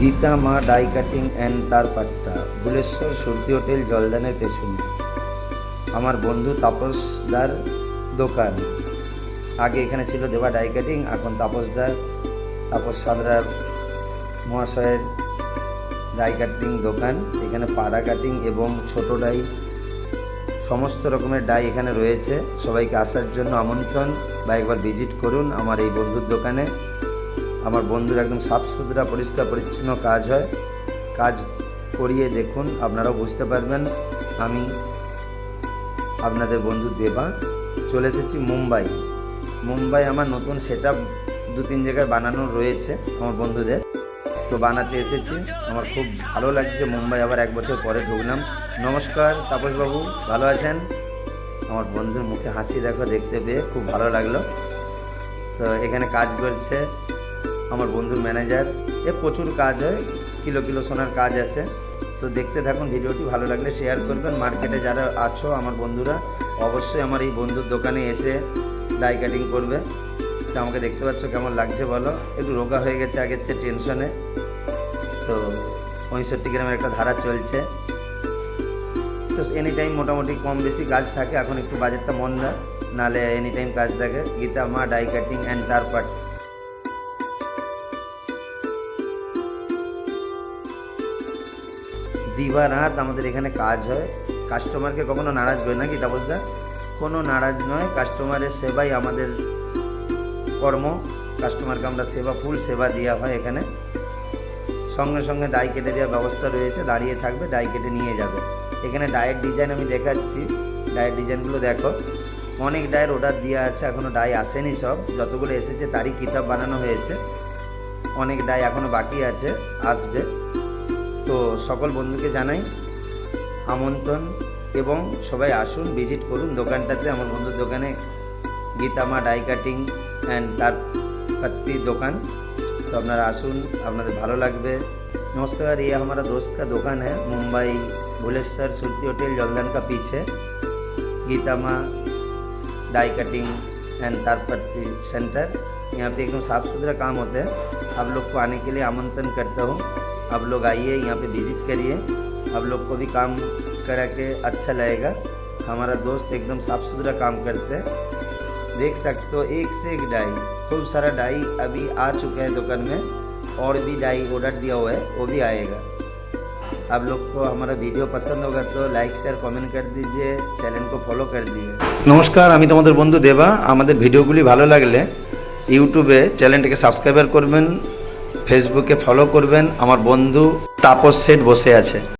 গীতা, মা dye cutting and তার পাট্টা। বুলেশ্বর সর্দি হোটেল, জলদানের পেছনে। আমার বন্ধু তাপসদার দোকান। আগে এখানে ছিল দেবা ডাই কাটিং এখন তাপসদার, তাপস সাদরার মহাশয়ের ডাই কাটিং দোকান। এখানে পাড়া কাটিং এবং ছোট ডাই, সমস্ত রকমের ডাই এখানে রয়েছে। সবাইকে আসার জন্য আমন্ত্রণ। বা একবার ভিজিট করুন আমার এই বন্ধুর দোকানে। আমার বন্ধুর একদম সাফ সুতরা, পরিষ্কার, পরিচ্ছন্ন কাজ হয়। কাজ করিয়ে দেখুন, আপনারাও বুঝতে পারবেন। আমি আপনাদের বন্ধু দেবা। চলে এসেছি মুম্বাই। মুম্বাই আমার নতুন সেট দু তিন জায়গায় বানানো রয়েছে আমার বন্ধুদের। তো বানাতে এসেছি। আমার খুব ভালো লাগছে। মুম্বাই আবার এক বছর পরে ঢুকলাম। নমস্কার, তাপসবাবু, ভালো আছেন? আমার বন্ধুর মুখে হাসি দেখো, দেখতে পেয়ে খুব ভালো লাগল। তো এখানে কাজ করছে আমার বন্ধুর ম্যানেজার এ প্রচুর কাজ হয়, কিলো কিলো সোনার কাজ আছে। তো দেখতে থাকুন, ভিডিওটি ভালো লাগলে শেয়ার করবেন। মার্কেটে যারা আছো, আমার বন্ধুরা, অবশ্যই আমার এই বন্ধুর দোকানে এসে ডাই কাটিং করবে। তো আমাকে দেখতে পাচ্ছ কেমন লাগছে বলো? একটু রোগা হয়ে গেছে আগের চেয়ে টেনশনে তো পঁয়ষট্টি গ্রামের একটা ধারা চলছে। তো এনি টাইম মোটামুটি কম বেশি কাজ থাকে, এখন একটু বাজেটটা মন্দা। নালে এনি টাইম কাজ থাকে। গীতা, মা ডাই কাটিং অ্যান্ড তার পাট দিবা রাত আমাদের এখানে কাজ হয়। কাস্টমারকে কখনো নারাজ করে নাকি তাপসদা কোনো নারাজ নয়, কাস্টমারের সেবাই আমাদের কর্ম। কাস্টমারকে আমরা সেবা, ফুল সেবা দেওয়া হয় এখানে। সঙ্গে সঙ্গে ডাই কেটে দেওয়ার ব্যবস্থা রয়েছে, দাঁড়িয়ে থাকবে, ডাই কেটে নিয়ে যাবে। এখানে ডায়ের ডিজাইন আমি দেখাচ্ছি। ডায়ের ডিজাইনগুলো দেখো। অনেক ডায়ের অর্ডার দেওয়া আছে এখনও ডাই আসেনি সব। যতগুলো এসেছে, তারই কিতাব বানানো হয়েছে। অনেক ডাই এখনও বাকি আছে, আসবে। তো সকল বন্ধুকে জানাই আমন্ত্রণ এবং সবাই আসুন ভিজিট করুন দোকানটাতে আমার বন্ধুর দোকানে গীতামা ডাই কাটিং অ্যান্ড তার पत्ती दुकान तो अपना आसुन আপনাদের ভালো লাগবে नमस्कार ये हमारा दोस्त का दुकान है मुंबई भुलेश्वर सुरती होटल जलदान का पीछे Geeta Maa die cutting and तारपट्टी centre यहाँ पे एकदम साफ़ सुथरा काम होता है आप लोग को आने के लिए आमंत्रण करता हूँ आप लोग आइए यहाँ पे विज़िट करिए आप लोग को भी काम करा के अच्छा लगेगा हमारा दोस्त एकदम साफ़ सुथरा काम करते हैं देख सकते हो एक से एक डाई खूब सारा डाई अभी आ चुका है दुकान में और भी डाई ऑर्डर दिया हुआ है वो भी आएगा आप लोग को हमारा वीडियो पसंद होगा तो लाइक शेयर कमेंट कर दीजिए चैनल को फॉलो कर दीजिए নমস্কার আমি তোমাদের বন্ধু দেবা আমাদের ভিডিওগুলি ভালো লাগলে ইউটিউবে চ্যানেলটিকে সাবস্ক্রাইবার করবেন ফেসবুকে ফলো করবেন। আমার বন্ধু তাপস সেট বসে আছে।